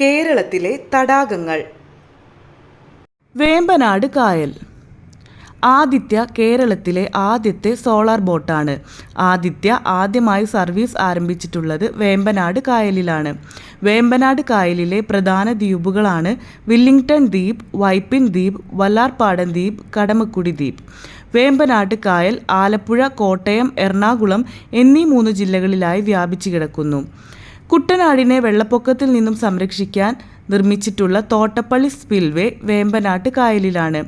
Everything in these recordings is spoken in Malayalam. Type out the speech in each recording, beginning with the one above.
കേരളത്തിലെ തടാകങ്ങൾ. വേമ്പനാട് കായൽ. ആദിത്യ കേരളത്തിലെ ആദ്യത്തെ സോളാർ ബോട്ടാണ്. ആദിത്യ ആദ്യമായി സർവീസ് ആരംഭിച്ചിട്ടുള്ളത് വേമ്പനാട് കായലിലാണ്. വേമ്പനാട് കായലിലെ പ്രധാന ദ്വീപുകളാണ് വില്ലിംഗ്ടൺ ദ്വീപ് വൈപ്പിൻ ദ്വീപ് വല്ലാർപാടൻ ദ്വീപ് കടമക്കുടി ദ്വീപ്. വേമ്പനാട് കായൽ ആലപ്പുഴ കോട്ടയം എറണാകുളം എന്നീ മൂന്ന് ജില്ലകളിലായി വ്യാപിച്ചു കിടക്കുന്നു. കുട്ടനാടിനെ വെള്ളപ്പൊക്കത്തിൽ നിന്നും സംരക്ഷിക്കാൻ നിർമ്മിച്ചിട്ടുള്ള തോട്ടപ്പള്ളി സ്പിൽവേ വേമ്പനാട്ട് കായലിലാണ്.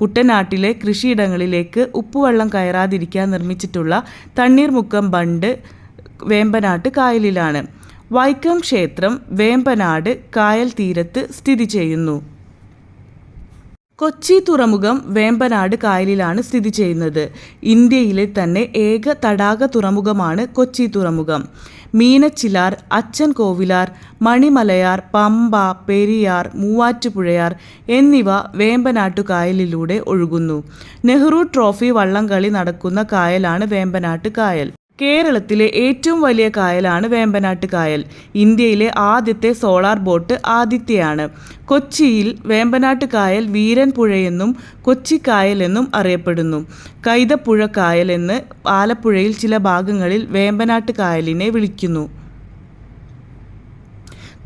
കുട്ടനാട്ടിലെ കൃഷിയിടങ്ങളിലേക്ക് ഉപ്പുവെള്ളം കയറാതിരിക്കാൻ നിർമ്മിച്ചിട്ടുള്ള തണ്ണീർമുക്കം ബണ്ട് വേമ്പനാട്ട് കായലിലാണ്. വൈക്കം ക്ഷേത്രം വേമ്പനാട് കായൽ തീരത്ത് സ്ഥിതി ചെയ്യുന്നു. കൊച്ചി തുറമുഖം വേമ്പനാട് കായലിലാണ് സ്ഥിതി ചെയ്യുന്നത്. ഇന്ത്യയിലെ തന്നെ ഏക തടാക തുറമുഖമാണ് കൊച്ചി തുറമുഖം. മീനച്ചിലാർ അച്ഛൻ കോവിലാർ മണിമലയാർ പമ്പ പെരിയാർ മൂവാറ്റുപുഴയാർ എന്നിവ വേമ്പനാട്ടു കായലിലൂടെ ഒഴുകുന്നു. നെഹ്റു ട്രോഫി വള്ളംകളി നടക്കുന്ന കായലാണ് വേമ്പനാട്ട് കായൽ കേരളത്തിലെ ഏറ്റവും വലിയ കായലാണ് വേമ്പനാട്ട് കായൽ. ഇന്ത്യയിലെ ആദ്യത്തെ സോളാർ ബോട്ട് ആദിത്യയാണ്. കൊച്ചിയിൽ വേമ്പനാട്ട് കായൽ വീരൻ പുഴയെന്നും കൊച്ചി കായൽ എന്നും അറിയപ്പെടുന്നു. കൈതപ്പുഴ കായൽ എന്ന് ആലപ്പുഴയിൽ ചില ഭാഗങ്ങളിൽ വേമ്പനാട്ട് കായലിനെ വിളിക്കുന്നു.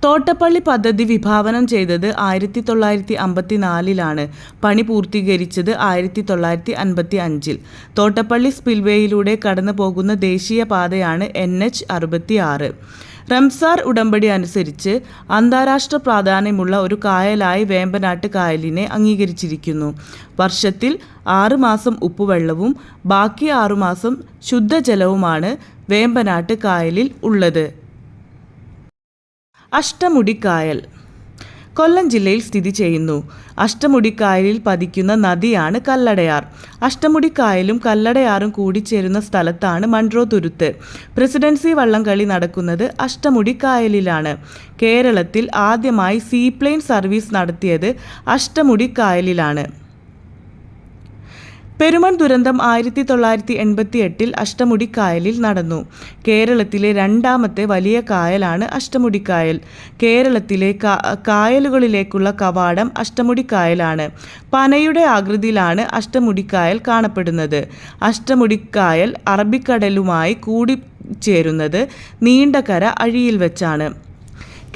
തോട്ടപ്പള്ളി പദ്ധതി വിഭാവനം ചെയ്തത് ആയിരത്തി തൊള്ളായിരത്തി അമ്പത്തി നാലിലാണ് പണി പൂർത്തീകരിച്ചത് ആയിരത്തി തൊള്ളായിരത്തി അൻപത്തി അഞ്ചിൽ തോട്ടപ്പള്ളി സ്പിൽവേയിലൂടെ കടന്നു പോകുന്ന ദേശീയ പാതയാണ് എൻ എച്ച് അറുപത്തി ആറ് റംസാർ ഉടമ്പടി അനുസരിച്ച് അന്താരാഷ്ട്ര പ്രാധാന്യമുള്ള ഒരു കായലായി വേമ്പനാട്ട് കായലിനെ അംഗീകരിച്ചിരിക്കുന്നു. വർഷത്തിൽ ആറുമാസം ഉപ്പുവെള്ളവും ബാക്കി ആറുമാസം ശുദ്ധജലവുമാണ് വേമ്പനാട്ട് കായലിൽ ഉള്ളത്. അഷ്ടമുടിക്കായൽ. കൊല്ലം ജില്ലയിൽ സ്ഥിതി ചെയ്യുന്നു. അഷ്ടമുടിക്കായലിൽ പതിക്കുന്ന നദിയാണ് കല്ലടയാർ. അഷ്ടമുടിക്കായലും കല്ലടയാറും കൂടിച്ചേരുന്ന സ്ഥലത്താണ് മൺട്രോ തുരുത്ത്. പ്രസിഡൻസി വള്ളംകളി നടക്കുന്നത് അഷ്ടമുടിക്കായലിലാണ്. കേരളത്തിൽ ആദ്യമായി സീപ്ലെയിൻ സർവീസ് നടത്തിയത് അഷ്ടമുടിക്കായലിലാണ്. പെരുമൺ ദുരന്തം ആയിരത്തി തൊള്ളായിരത്തി എൺപത്തി എട്ടിൽ അഷ്ടമുടിക്കായലിൽ നടന്നു. കേരളത്തിലെ രണ്ടാമത്തെ വലിയ കായലാണ് അഷ്ടമുടിക്കായൽ. കേരളത്തിലെ കായലുകളിലേക്കുള്ള കവാടം അഷ്ടമുടിക്കായലാണ്. പനയുടെ ആകൃതിയിലാണ് അഷ്ടമുടിക്കായൽ കാണപ്പെടുന്നത്. അഷ്ടമുടിക്കായൽ അറബിക്കടലുമായി കൂടി ചേരുന്നത് നീണ്ടകര അഴിയിൽ വെച്ചാണ്.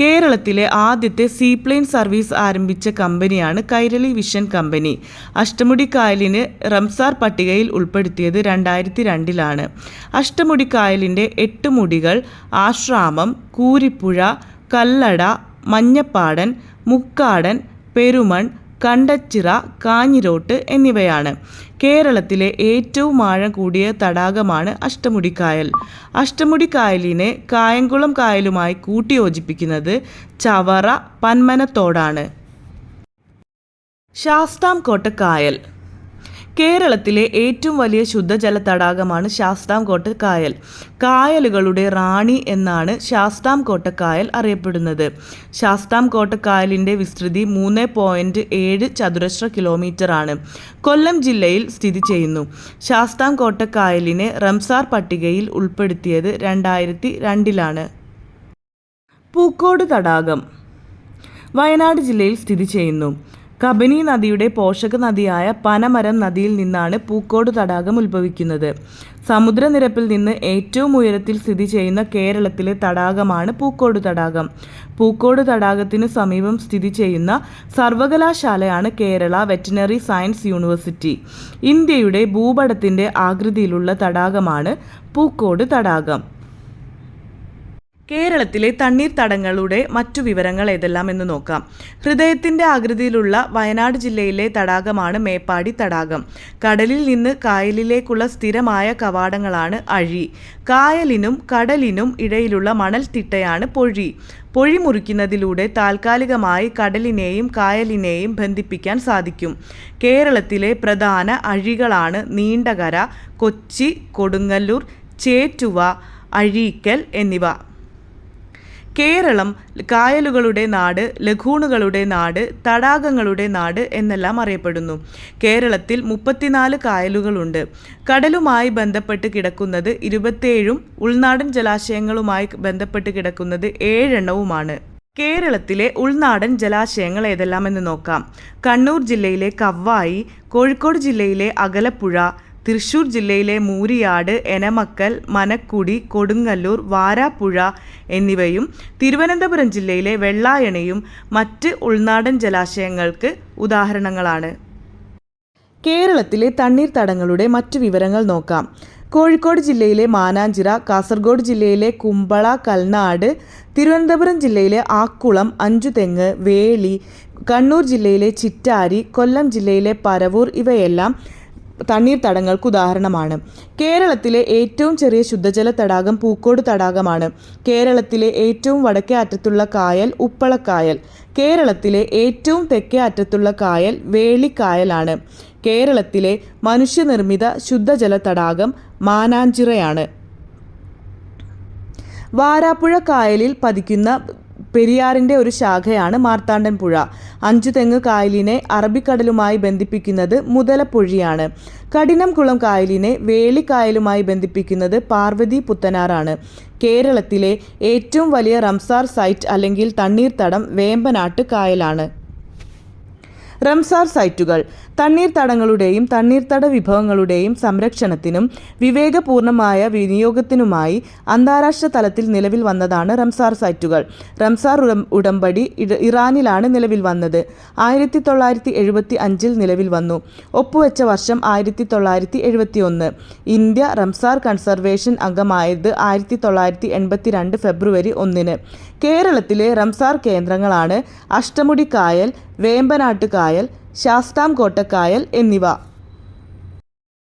കേരളത്തിലെ ആദ്യത്തെ സീപ്ലെയിൻ സർവീസ് ആരംഭിച്ച കമ്പനിയാണ് കൈരളി വിഷൻ കമ്പനി. അഷ്ടമുടി അഷ്ടമുടിക്കായലിന് റംസാർ പട്ടികയിൽ ഉൾപ്പെടുത്തിയത് രണ്ടായിരത്തി രണ്ടിലാണ് അഷ്ടമുടിക്കായലിന്റെ എട്ട് മുടികൾ ആശ്രാമം കൂരിപ്പുഴ കല്ലട മഞ്ഞപ്പാടൻ മുക്കാടൻ പെരുമൺ കണ്ടച്ചിറ കാഞ്ഞിരോട്ട് എന്നിവയാണ്. കേരളത്തിലെ ഏറ്റവും ആഴം കൂടിയ തടാകമാണ് അഷ്ടമുടിക്കായൽ. അഷ്ടമുടിക്കായലിനെ കായംകുളം കായലുമായി കൂട്ടിയോജിപ്പിക്കുന്നത് ചവറ പന്മനത്തോടാണ്. ശാസ്താംകോട്ട കായൽ. കേരളത്തിലെ ഏറ്റവും വലിയ ശുദ്ധജല തടാകമാണ് ശാസ്താംകോട്ട കായൽ. കായലുകളുടെ റാണി എന്നാണ് ശാസ്താംകോട്ട കായൽ അറിയപ്പെടുന്നത്. ശാസ്താംകോട്ട കായലിന്റെ വിസ്തൃതി മൂന്ന് പോയിന്റ് ഏഴ് ചതുരശ്ര കിലോമീറ്റർ ആണ്. കൊല്ലം ജില്ലയിൽ സ്ഥിതി ചെയ്യുന്നു. ശാസ്താംകോട്ട കായലിനെ റംസാർ പട്ടികയിൽ ഉൾപ്പെടുത്തിയത് രണ്ടായിരത്തി രണ്ടിലാണ്. പൂക്കോട് തടാകം വയനാട് ജില്ലയിൽ സ്ഥിതി ചെയ്യുന്നു. കബനി നദിയുടെ പോഷക നദിയായ പനമരം നദിയിൽ നിന്നാണ് പൂക്കോട് തടാകം ഉത്ഭവിക്കുന്നത്. സമുദ്രനിരപ്പിൽ നിന്ന് ഏറ്റവും ഉയരത്തിൽ സ്ഥിതി ചെയ്യുന്ന കേരളത്തിലെ തടാകമാണ് പൂക്കോട് തടാകം. പൂക്കോട് തടാകത്തിന് സമീപം സ്ഥിതി ചെയ്യുന്ന സർവകലാശാലയാണ് കേരള വെറ്റിനറി സയൻസ് യൂണിവേഴ്സിറ്റി. ഇന്ത്യയുടെ ഭൂപടത്തിന്റെ ആകൃതിയിലുള്ള തടാകമാണ് പൂക്കോട് തടാകം. കേരളത്തിലെ തണ്ണീർത്തടങ്ങളുടെ മറ്റു വിവരങ്ങൾ ഏതെല്ലാം എന്ന് നോക്കാം. ഹൃദയത്തിന്റെ ആകൃതിയിലുള്ള വയനാട് ജില്ലയിലെ തടാകമാണ് മേപ്പാടി തടാകം. കടലിൽ നിന്ന് കായലിലേക്കുള്ള സ്ഥിരമായ കവാടങ്ങളാണ് അഴി. കായലിനും കടലിനും ഇടയിലുള്ള മണൽ തിട്ടയാണ് പൊഴി. പൊഴി മുറിക്കുന്നതിലൂടെ താൽക്കാലികമായി കടലിനെയും കായലിനെയും ബന്ധിപ്പിക്കാൻ സാധിക്കും. കേരളത്തിലെ പ്രധാന അഴികളാണ് നീണ്ടകര കൊച്ചി കൊടുങ്ങല്ലൂർ ചേറ്റുവ അഴീക്കൽ എന്നിവ. കേരളം കായലുകളുടെ നാട് ലഘൂണുകളുടെ നാട് തടാകങ്ങളുടെ നാട് എന്നെല്ലാം അറിയപ്പെടുന്നു. കേരളത്തിൽ മുപ്പത്തിനാല് കായലുകളുണ്ട്. കടലുമായി ബന്ധപ്പെട്ട് കിടക്കുന്നത് ഇരുപത്തേഴും ഉൾനാടൻ ജലാശയങ്ങളുമായി ബന്ധപ്പെട്ട് കിടക്കുന്നത് ഏഴെണ്ണവുമാണ്. കേരളത്തിലെ ഉൾനാടൻ ജലാശയങ്ങൾ ഏതെല്ലാമെന്ന് നോക്കാം. കണ്ണൂർ ജില്ലയിലെ കവ്വായി കോഴിക്കോട് ജില്ലയിലെ അകലപ്പുഴ തൃശൂർ ജില്ലയിലെ മൂരിയാട് എനമക്കൽ മനക്കുടി കൊടുങ്ങല്ലൂർ വാരാപ്പുഴ എന്നിവയും തിരുവനന്തപുരം ജില്ലയിലെ വെള്ളായണയും മറ്റ് ഉൾനാടൻ ജലാശയങ്ങൾക്ക് ഉദാഹരണങ്ങളാണ്. കേരളത്തിലെ തണ്ണീർത്തടങ്ങളുടെ മറ്റു വിവരങ്ങൾ നോക്കാം. കോഴിക്കോട് ജില്ലയിലെ മാനാഞ്ചിറ കാസർഗോഡ് ജില്ലയിലെ കുമ്പള കൽനാട് തിരുവനന്തപുരം ജില്ലയിലെ ആക്കുളം അഞ്ചുതെങ്ങ് വേളി കണ്ണൂർ ജില്ലയിലെ ചിറ്റാരി കൊല്ലം ജില്ലയിലെ പരവൂർ ഇവയെല്ലാം തണ്ണീർത്തടങ്ങൾക്ക് ഉദാഹരണമാണ് കേരളത്തിലെ ഏറ്റവും ചെറിയ ശുദ്ധജല തടാകം പൂക്കോട് തടാകമാണ്. കേരളത്തിലെ ഏറ്റവും വടക്കേ അറ്റത്തുള്ള കായൽ ഉപ്പളക്കായൽ. കേരളത്തിലെ ഏറ്റവും തെക്കേ അറ്റത്തുള്ള കായൽ വേളിക്കായലാണ്. കേരളത്തിലെ മനുഷ്യനിർമ്മിത ശുദ്ധജല തടാകം മാനാഞ്ചിറയാണ്. വാരാപ്പുഴ കായലിൽ പതിക്കുന്ന പെരിയാറിന്റെ ഒരു ശാഖയാണ് മാർത്താണ്ഡൻ പുഴ. അഞ്ചുതെങ്ങ് കായലിനെ അറബിക്കടലുമായി ബന്ധിപ്പിക്കുന്നത് മുതലപ്പുഴയാണ് കഠിനംകുളം കായലിനെ വേളിക്കായലുമായി ബന്ധിപ്പിക്കുന്നത് പാർവതി പുത്തനാറാണ്. കേരളത്തിലെ ഏറ്റവും വലിയ റംസാർ സൈറ്റ് അല്ലെങ്കിൽ തണ്ണീർത്തടം വേമ്പനാട്ട് കായലാണ്. റംസാർ സൈറ്റുകൾ. തണ്ണീർത്തടങ്ങളുടെയും തണ്ണീർത്തട വിഭവങ്ങളുടെയും സംരക്ഷണത്തിനും വിവേകപൂർണമായ വിനിയോഗത്തിനുമായി അന്താരാഷ്ട്ര തലത്തിൽ നിലവിൽ വന്നതാണ് റംസാർ സൈറ്റുകൾ. റംസാർ ഉടം- ഉടമ്പടി ഇറാനിലാണ് നിലവിൽ വന്നത്. ആയിരത്തി തൊള്ളായിരത്തി എഴുപത്തി അഞ്ചിൽ നിലവിൽ വന്നു. ഒപ്പുവെച്ച വർഷം ആയിരത്തി തൊള്ളായിരത്തി എഴുപത്തി ഒന്ന് ഇന്ത്യ റംസാർ കൺസർവേഷൻ അംഗമായത് ആയിരത്തി തൊള്ളായിരത്തി എൺപത്തി രണ്ട് ഫെബ്രുവരി ഒന്നിന്. കേരളത്തിലെ റംസാർ കേന്ദ്രങ്ങളാണ് അഷ്ടമുടി കായൽ വേമ്പനാട്ട് കായൽ ശാസ്താംകോട്ട കായൽ എന്നിവ